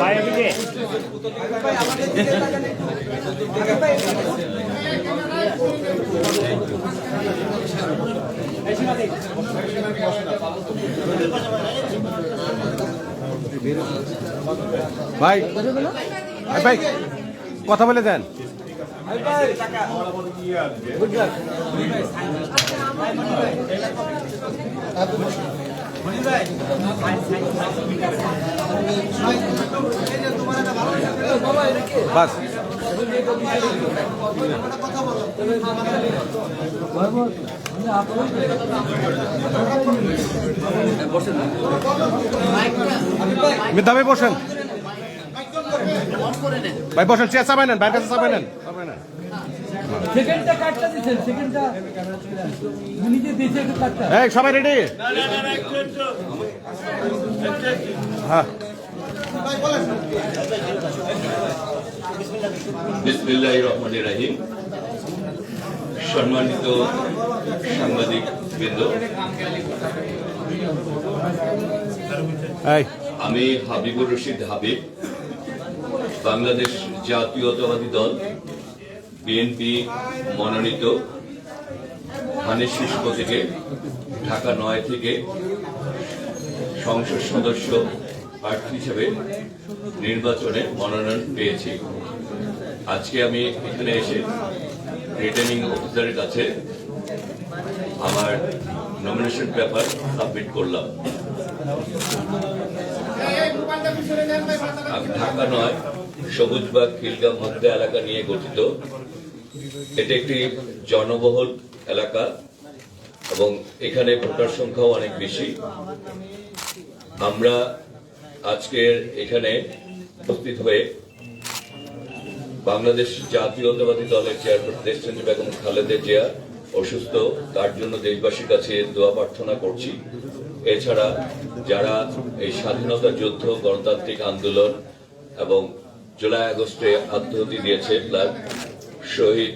ভাই এদিকে ভাই ভাই ভাই কথা বলে দেন। বাস। ভাই বসেন। ভাই বসেন চেয়ে চাপাই নেন বাইরের কাছে চাপাই নেন। সেকেন্ডটা কাটটা দিচ্ছেন সেকেন্ডটা। নিজে দিয়েছে কাটটা এই সবাই রেডি হ্যাঁ। বিসমিল্লাহ রহমান রাহিম সম্মানিত সাংবাদিক বৃন্দ। আমি হাবিবুর রশিদ হাবিব বাংলাদেশ জাতীয়তাবাদী দল। বিএনপি মনোনীত ধানের শীর্ষ থেকে ঢাকা নয় থেকে সংসদ সদস্য প্রার্থী হিসেবে নির্বাচনে মনোনয়ন পেয়েছি। আজকে আমি এখানে এসে রিটার্নিং অফিসারের কাছে আমার নমিনেশন পেপার সাবমিট করলাম। আমি ঢাকা নয়, সবুজবাগ, খিলগাঁও মধ্যে এলাকা নিয়ে গঠিত এটি একটি জনবহুল এলাকা এবং এখানে ভোটার সংখ্যাও অনেক বেশি। আমরা আজকের এখানে উপস্থিত হয়ে বাংলাদেশ জাতীয়তাবাদী দলের চেয়ারপারসন দেশচন্দ্রী বেগম খালেদা জিয়া অসুস্থ, তার জন্য দেশবাসীর কাছে দোয়া প্রার্থনা করছি। এছাড়া যারা এই স্বাধীনতা যুদ্ধ, গণতান্ত্রিক আন্দোলন এবং জুলাই আগস্টে আত্মহতি দিয়েছে, তার শহীদ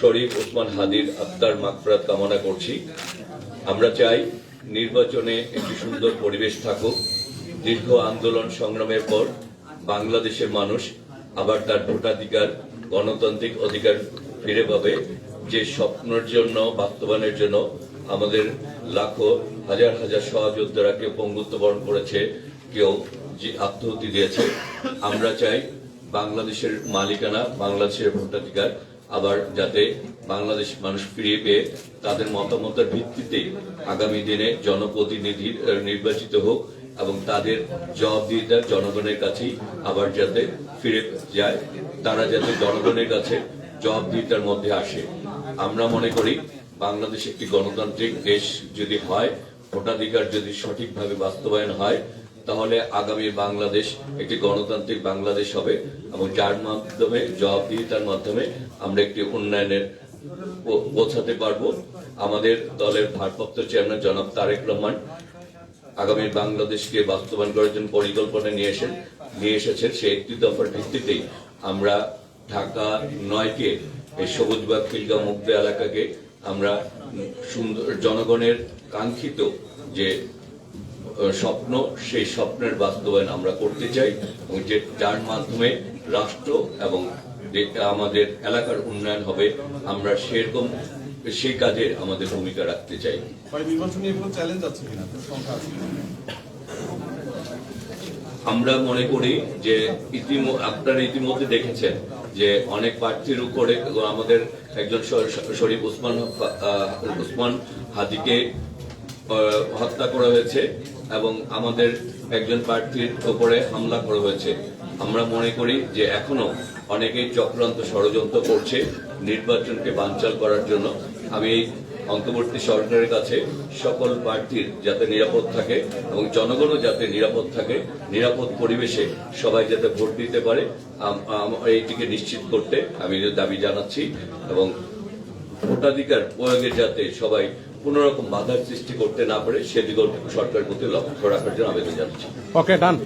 শরীফ ওসমান হাদির আত্মার মাকফরাত কামনা করছি। আমরা চাই নির্বাচনে একটি সুন্দর পরিবেশ থাকুক। দীর্ঘ আন্দোলন সংগ্রামের পর বাংলাদেশের মানুষ আবার তার ভোটাধিকার, গণতান্ত্রিক অধিকার ফিরে পাবে, যে স্বপ্নের জন্য, বাস্তবায়নের জন্য আমাদের লাখো, হাজার হাজার সহযোদ্ধারা কেউ পঙ্গুত্ব বরণ করেছে, কেউ যে আত্মহতি দিয়েছে। আমরা চাই বাংলাদেশের মালিকানা, বাংলাদেশের ভোটাধিকার, আবার যাতে বাংলাদেশ মানুষ ফিরিয়ে পেয়ে তাদের মতামতের ভিত্তিতে আগামী দিনে জনপ্রতিনিধি নির্বাচিত হোক এবং তাদের জবাবদিহিতা জনগণের কাছেই আবার যাতে ফিরে যায়, তারা যাতে জনগণের কাছে জবাবদিহিতার মধ্যে আসে। আমরা মনে করি বাংলাদেশ একটি গণতান্ত্রিক দেশ যদি হয়, ভোটাধিকার যদি সঠিকভাবে বাস্তবায়ন হয় তাহলে আগামী বাংলাদেশ একটি গণতান্ত্রিক বাংলাদেশ হবে এবং যার মাধ্যমে জবাবদিহিতার মাধ্যমে আমরা একটি উন্নয়নের পৌঁছাতে পারব। আমাদের দলের ভারপ্রাপ্ত চেয়ারম্যান জনাব তারেক রহমান আগামী বাংলাদেশকে বাস্তবায়ন করার জন্য পরিকল্পনা নিয়ে এসেন নিয়ে এসেছেন। সেই একটি দফার ভিত্তিতেই আমরা ঢাকা নয়কে এই সবুজবাগ খিলগা মুক্ত এলাকাকে আমরা সুন্দর, জনগণের কাঙ্ক্ষিত যে স্বপ্ন সেই স্বপ্নের বাস্তবায়ন আমরা করতে চাই এবং যে যার মাধ্যমে রাষ্ট্র এবং আমাদের এলাকার উন্নয়ন হবে আমরা সেরকম সেই কাজে আমাদের ভূমিকা রাখতে চাই? আমরা মনে করি যে আপনারা ইতিমধ্যে দেখেছেন যে অনেক প্রার্থীর উপরে আমাদের একজন শরীফ উসমান হাদিকে আহ, হত্যা করা হয়েছে। এবং আমাদের একজন প্রার্থীর উপরে হামলা করা হয়েছে। আমরা মনে করি যে এখনও অনেকেই চক্রান্ত ষড়যন্ত্র করছে নির্বাচনকে বানচাল করার জন্য। আমি অন্তর্বর্তী সরকারের কাছে সকল প্রার্থীর যাতে নিরাপদ থাকে এবং জনগণও যাতে নিরাপদ থাকে, নিরাপদ পরিবেশে সবাই যাতে ভোট দিতে পারে এইটিকে নিশ্চিত করতে আমি দাবি জানাচ্ছি এবং ভোটাধিকার প্রয়োগের যাতে সবাই কোন রকম বাধার সৃষ্টি করতে না পারে, সেদিকে সরকার প্রতি লক্ষ্য রাখার জন্য আবেদন জানাচ্ছি। ওকে ডান